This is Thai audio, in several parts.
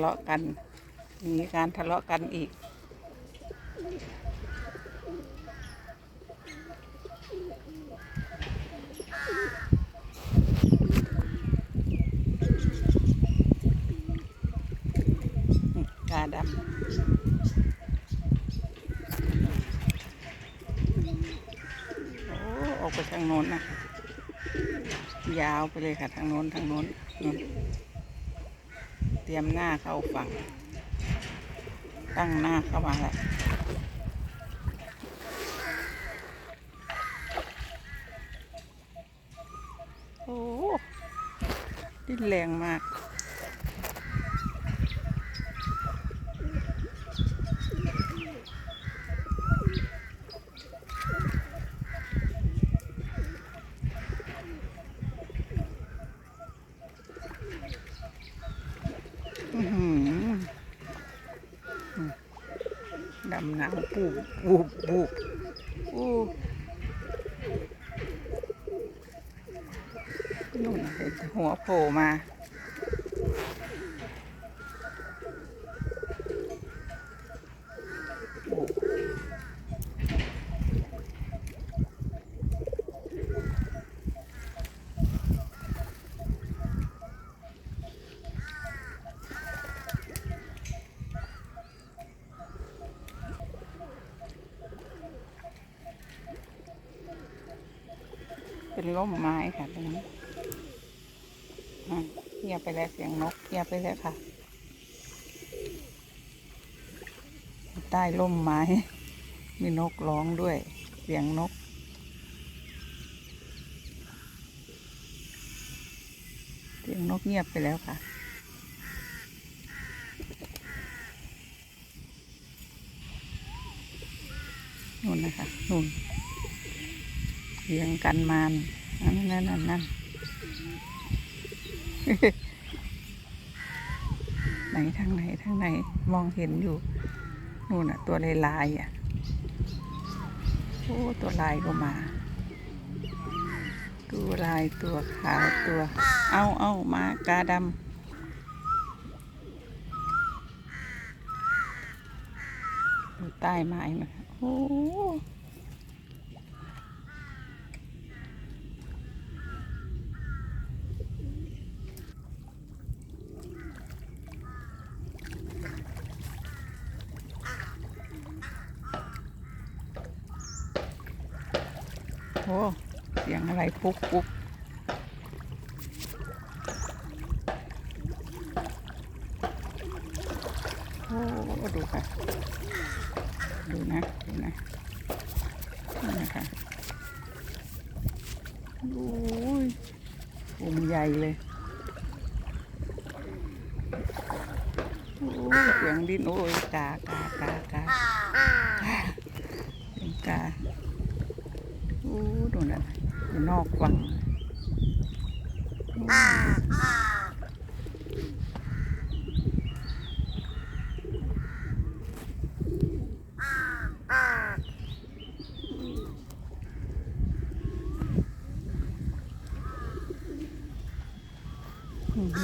ทะเลาะกันมีการทะเลาะกันอีก กาดำโอ้ออกไปทางโน้นนะ ยาวไปเลยค่ะ ทางโน้นทางโน้นนน ตรียมหน้าเข้าฝั่ง ตั้งหน้าเข้ามาแล้วโอ้ดิ้นแรงมาก อื้อหือ ดำน้ำปูบบูบบูบอู้นู่นน่ะเห็นหัวโผล่มา เป็นร่มไม้ค่ะตรงนี้อะเงียบไปแล้วเสียงนกเงียบไปแล้วค่ะ ใต้ร่มไม้ มีนกร้องด้วย เสียงนกเสียงนกเงียบไปแล้วค่ะนู่นนะคะนู่นเรียงกันมา นั่นนั่นนั่นนั่นไหนทางไหนทางไหนมองเห็นอยู่นู่นน่ะตัวลายลายอะโอ้ตัวลายก็มา ตัวลายตัวขาวตัว เอาเอามากาดำอยู่ใต้ไม้นะโอ้ โหเสียงอะไรปุ๊กปุ๊กโอ้ดูค่ะ ดูนะ ดูนะนี่นะคะโอ้ยวงใหญ่เลยโอ้ยเสียงดินโอ้ยกากากากาเสียงกา อ้ดูนะอยู่นอกวัง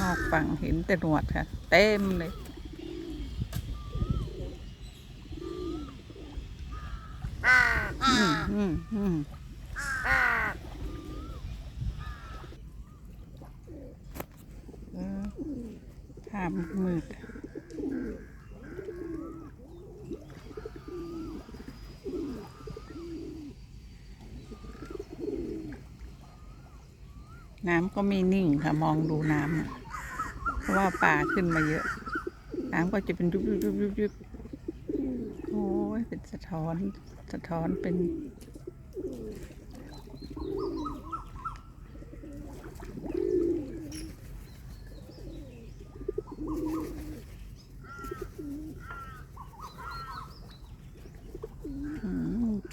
นอกฝั่งเห็นแต่หนวดค่ะ เต็มเลยอืมอืมอืมเออภาพมืดน้ำก็ไม่นิ่งค่ะ มองดูน้ำเพราะว่าป่าขึ้นมาเยอะ น้ำก็จะเป็นยุบยุบยุบยุบยุบโอ้ยเป็นสะท้อน สะท้อนเป็น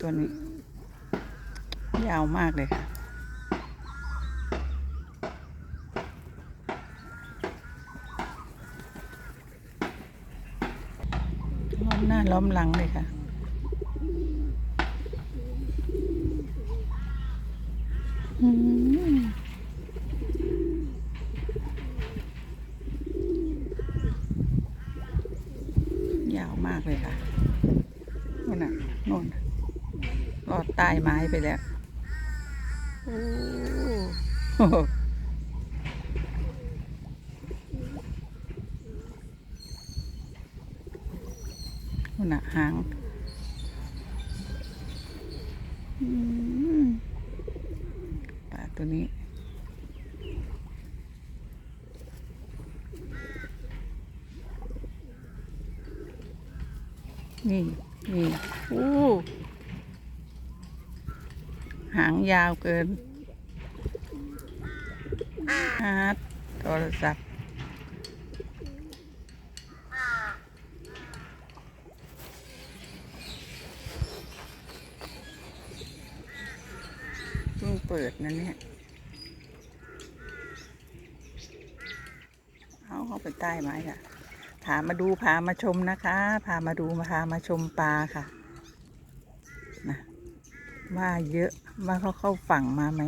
ัวนี้ ยาวมากเลยค่ะ ล้อมหน้าล้อมหลังเลยค่ะยาวมากเลยค่ะนู่นน่ะนู่น รอดใต้ไม้ไปแล้วโอ้โหนู่นน่ะหางอืมปลาตัวนี้ นี่ นี่โอ้หาง ยาวเกินฮาร์ดโทรศัพท์เพิ่งเปิดนะเนี่ย เอาเข้าไปใต้ไม้ค่ะพามาดูพามาชมนะคะ พามาดูมาพามาชมปลาค่ะ ว่าเยอะว่าเขาเข้าฝั่งมาไหม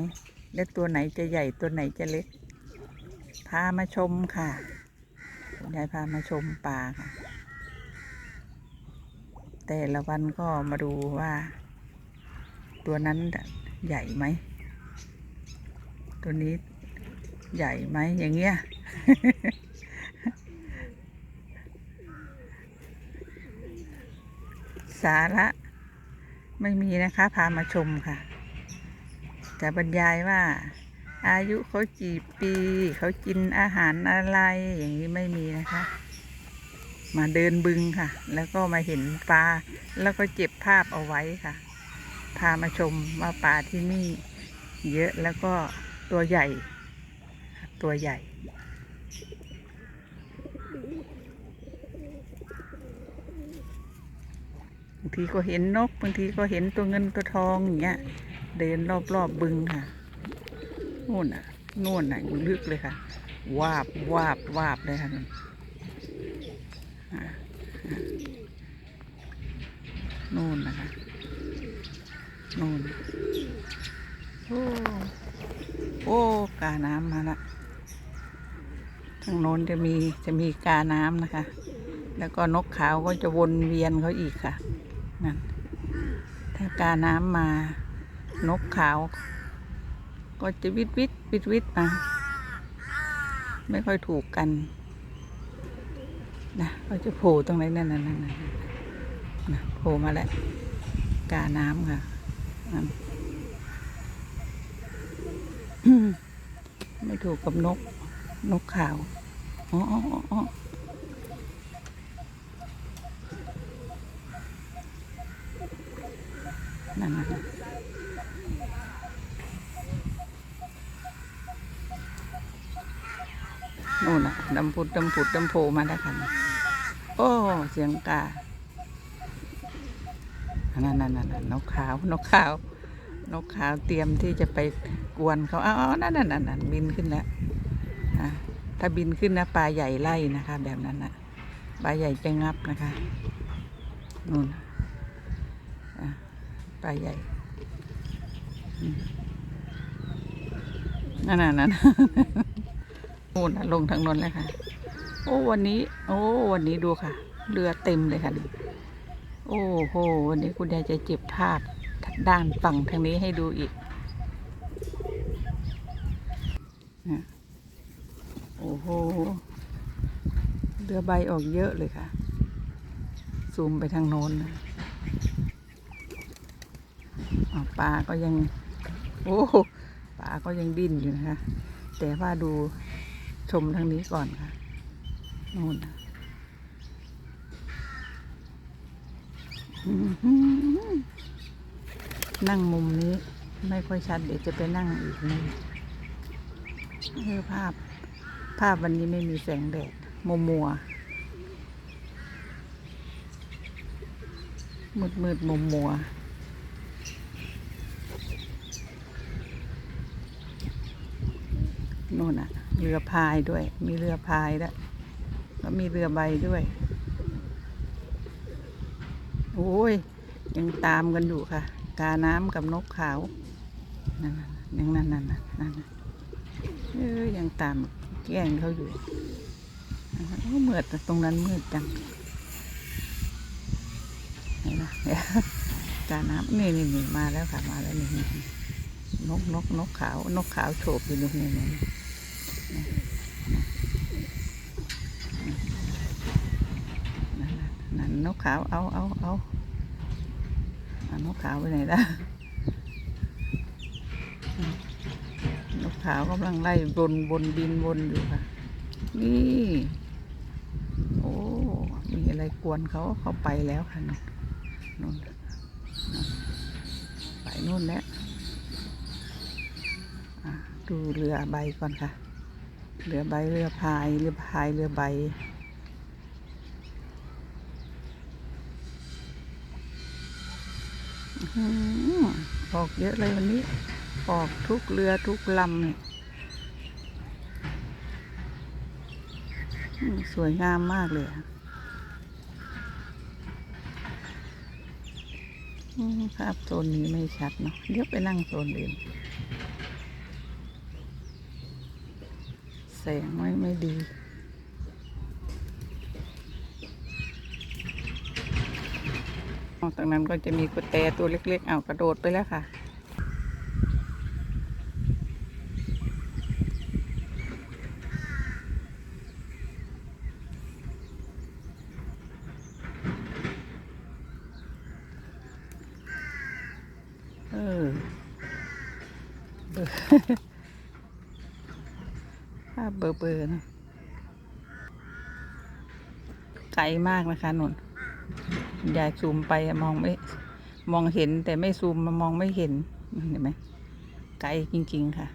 แล้วตัวไหนจะใหญ่ตัวไหนจะเล็ก พามาชมค่ะยายพามาชมปลาค่ะ แต่ละวันก็มาดูว่า ตัวนั้นใหญ่ไหม ตัวนี้ใหญ่ไหมอย่างเงี้ยสาระ ไม่มีนะคะ พามาชมค่ะ จะบรรยายว่า อายุเขากี่ปี เขากินอาหารอะไรอย่างนี้ไม่มีนะคะ มาเดินบึงค่ะ แล้วก็มาเห็นปลาแล้วก็เก็บภาพเอาไว้ค่ะ พามาชมว่าปลาที่นี่ เยอะแล้วก็ตัวใหญ่ ตัวใหญ่ บางทีก็เห็นนก บางทีก็เห็นตัวเงินตัวทองอย่างเงี้ย เดินรอบรอบบึงค่ะนู่นน่ะนู่นน่ะอยู่ลึกเลยค่ะ วาบวาบวาบเลยค่ะมันนู่นนะคะนู่นโอ้โอ้กาน้ำมาละทางโน้นจะมีจะมีกาน้ำนะคะ แล้วก็นกขาวก็จะวนเวียนเขาอีกค่ะ นั่นถ้ากาน้ำมา นกขาว ก็จะวิดวิดวิดวิดมาไม่ค่อยถูกกันนะเขาจะโผล่ตรงไหนนั่นนั่นนั่นนั่นนะโผล่มาแล้วกาน้ำค่ะไม่ถูกกับนก นกขาว อ๋ออ๋ออ๋ออ๋อ นั่นน่ะนู่นน่ะ ดำพุดดำผุดดำโผมาแล้วค่ะโอ้เสียงกานั่นนั่นนั่นนั่นนกขาวนกขาวนกขาวเตรียมที่จะไปกวนเขาอ้าวนั่นนั่นนั่นนั่นบินขึ้นแล้วถ้าบินขึ้นนะปลาใหญ่ไล่นะคะ แบบนั้นนะปลาใหญ่จะงับนะคะนู่นปลาใหญ่นั่นน่ะนั่น นู่นะลงทางนนเลยค่ะ โอ้วันนี้ โอ้วันนี้ดูค่ะ เรือเต็มเลยค่ะนี่โอ้โหวันนี้คุณยายจะเจ็บภาพด้านฝั่งทางนี้ให้ดูอีกโอ้โหเรือใบออกเยอะเลยค่ะ ซูมไปทางโน้นนะปลาก็ยัง โอ้ปลาก็ยังดิ้นอยู่นะคะ แต่ว่าดู ชมทางนี้ก่อนค่ะนู่นนั่งมุมนี้ ไม่ค่อยชัด เดี๋ยวจะไปนั่งอีกนี่เออภาพ ภาพวันนี้ไม่มีแสงแดดมัวมัวมืดมืดมัวมัวนู่นน่ะ เรือพายด้วย มีเรือพายแล้วแล้วมีเรือใบด้วย โอ้ย ยังตามกันอยู่ค่ะ กาน้ำกับนกขาว นั่นๆยังนั่นนั่นนั่นเออยังตามแกล้งเขาอยู่โอ้มืดตรงนั้นมืดจังเห็นไหมเนี่ยกาน้ำนี่นี่นี่มาแล้วค่ะ มาแล้วนี่นี่นกนกนกขาว นกขาวโฉบอยู่นี่นี่ นั่นนกขาวเอาเอาเอาเอานกขาวไปไหนล่ะนกขาวกำลังไล่บนบนบินวนอยู่ค่ะ นี่โอ้มีอะไรกวนเขาเขาไปแล้วค่ะนู่นนู่นไปนู่นแล้วอะดูเรือใบก่อนค่ะ เรือใบเรือพายเรือพายเรือใบอื้ออกเยอะเลยวันนี้ ออกทุกเรือทุกลำเนี่ยสวยงามมากเลยภาพโซนนี้ไม่ชัดเนาะเดี๋ยวไปนั่งโซนอื่น แสงไม่ไม่ดีอ๋อตรงนั้นก็จะมีกุญแจตัวเล็ก ๆ เอากระโดดไปแล้วค่ะ เออาพเบอร์เบอร์นะไกลมากนะคะนนยายซูมไปมองไม่ มองเห็นแต่ไม่ซูมมามองไม่เห็นเห็นไหมไกลจริง ๆ ค่ะ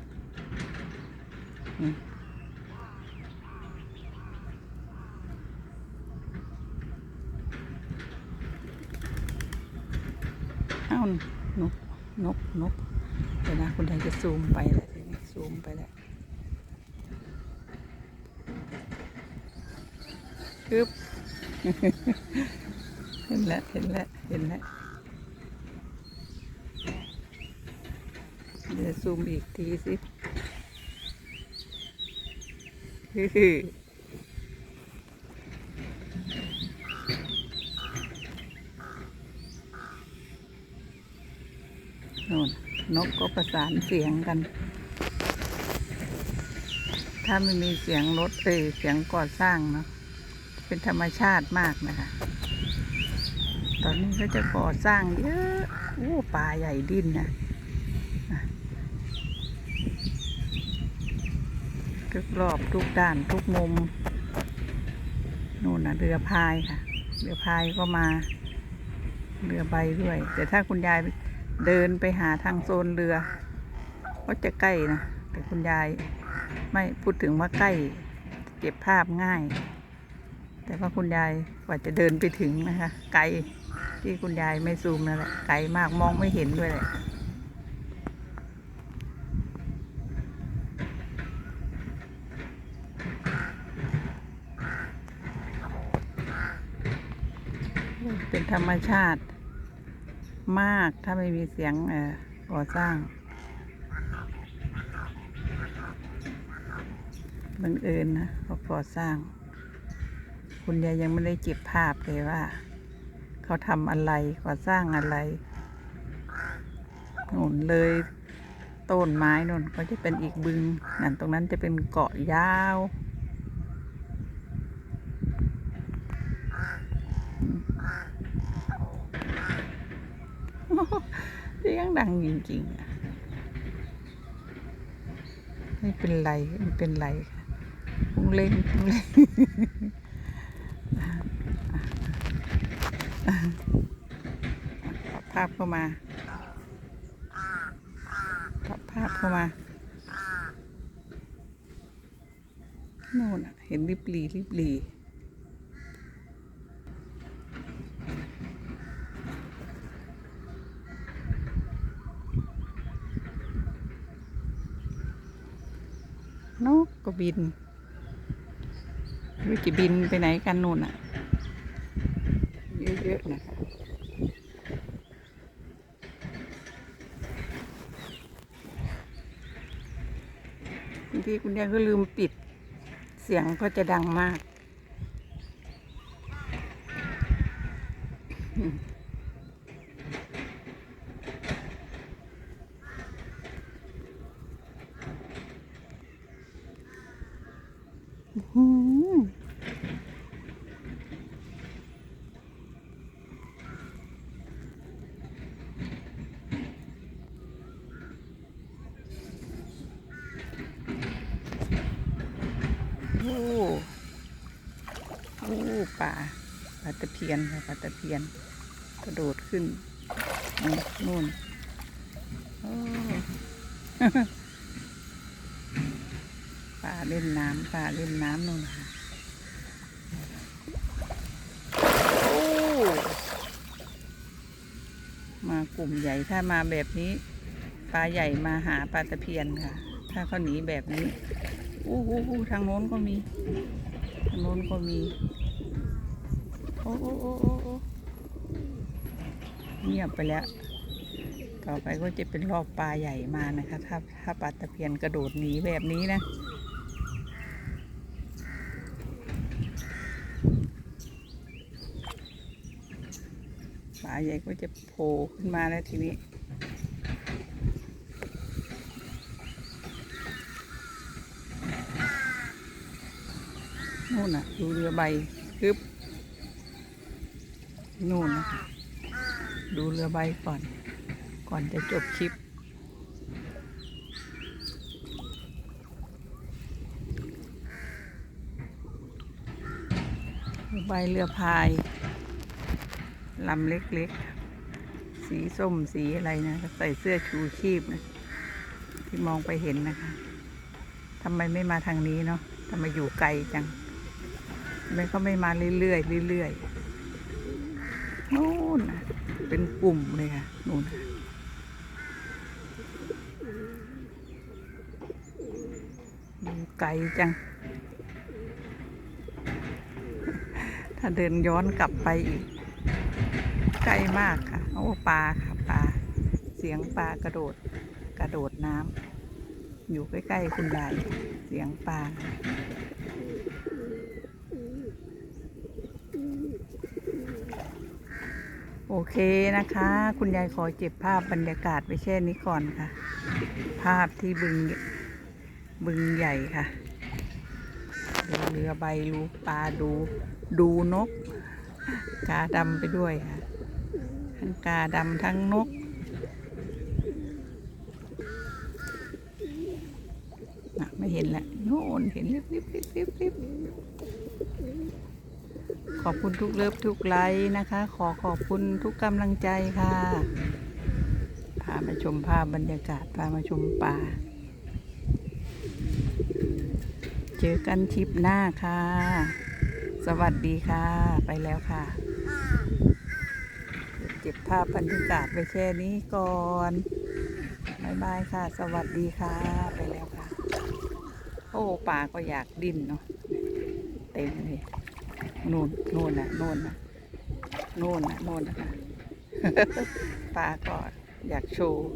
เอ้านกนกนกเดี๋ยวนะคุณยายจะซูมไปแล้วทีนี้ซูมไปแล้ว คึบเห็นแล้วเห็นแล้วเห็นแล้วเดี๋ยวซูมอีกทีสิฮึฮึโน่นนกก็ประสานเสียงกัน ถ้าไม่มีเสียงรถเอยเสียงก่อสร้างเนาะ เป็นธรรมชาติมากนะคะ ตอนนี้ก็จะก่อสร้างเยอะโอ้ป่าใหญ่ดินนะทุกรอบทุกด้านทุกมุมนู่นนะเรือพายค่ะ เรือพายก็มา เรือใบด้วย แต่ถ้าคุณยายเดินไปหาทางโซนเรือ ก็จะใกล้นะ แต่คุณยายไม่พูดถึงว่าใกล้ เก็บภาพง่าย แต่ว่าคุณยายกว่าจะเดินไปถึงนะคะ ไกลที่คุณยายไม่ซูมนั่นแหละไกลมากมองไม่เห็นด้วยแหละเป็นธรรมชาติมากถ้าไม่มีเสียงเอ่อก่อสร้างบังเอิญนะเขาก่อสร้าง คุณยายยังไม่ได้เก็บภาพเลยว่า เขาทำอะไรก่อสร้างอะไรหนุนเลยต้นไม้นนก็จะเป็นอีกบึงนั่นตรงนั้นจะเป็นเกาะยาวเสียงดังจริงๆอะไม่เป็นไรไม่เป็นไรค่ะพุงเล่นพุงเล่น ปรับ ภาพเข้ามาปรับภาพเข้ามาโน่นเห็นริบหลีริบหลีนกก็บินไม่รู้จะบินไปไหนกันนู่นอะ เยอะๆนะคะ ทีคุณยายก็ลืมปิด เสียงก็จะดังมากอืม โอ้ ปลาปลาตะเพียนค่ะปลาตะเพียน กระโดดขึ้นนู่นปลาเล่นน้ำปลาเล่นน้ำนู่นค่ะมากลุ่มใหญ่ถ้ามาแบบนี้ปลาใหญ่มาหาปลาตะเพียนค่ะ ถ้าเขาหนีแบบนี้อู้หูหูทางโน้นก็มีทางโน้นก็มี อ้โอ้โอ้โอ้โอ้เงียบไปแล้ว ต่อไปก็จะเป็นรอบปลาใหญ่มานะคะ ถ้าถ้าปลาตะเพียนกระโดดหนีแบบนี้นะปลาใหญ่ก็จะโผล่ขึ้นมาแล้วทีนี้นู่นน่ะ ดูเรือใบคึบ นู่นนะคะ ดูเรือใบก่อน ก่อนจะจบคลิป เรือใบเรือพายลำเล็กๆ สีส้มสีอะไรนะ ใส่เสื้อชูชีพนะ ที่มองไปเห็นนะคะทำไมไม่มาทางนี้เนาะทำไมอยู่ไกลจังทำไมเขาไม่มาเรื่อยๆเรื่อยๆ นู่นนะเป็นกลุ่มเลยค่ะนู่นดูไกลจัง ถ้าเดินย้อนกลับไปอีก ไกลมากค่ะ โอ้ปลาค่ะปลา เสียงปลากระโดด กระโดดน้ำอยู่ใกล้ๆคุณยาย เสียงปลา โอเคนะคะ คุณยายขอเก็บภาพบรรยากาศไว้แค่นี้ก่อนค่ะ ภาพที่บึงบึงใหญ่ค่ะดูเรือใบรูปลาดูดูนก กาดำไปด้วยค่ะ ทั้งกาดำทั้งนกนะไม่เห็นแหละโน่นเห็นลิบลิบลิบลิบลิบ ขอบคุณทุกเลิฟทุกไลค์นะคะ ขอขอบคุณทุกกำลังใจค่ะ พามาชมภาพบรรยากาศ พามาชมป่า เจอกันทริปหน้าค่ะ สวัสดีค่ะ ไปแล้วค่ะ เก็บภาพบรรยากาศไว้แค่นี้ก่อนบายบายค่ะ สวัสดีค่ะ ไปแล้วค่ะ โอ้ปลาก็อยากดิ้นเนาะเต็มเลย นู่นนู่นน่ะนู่นน่ะนู่นน่ะนู่นนะคะปลาก็อยากโชว์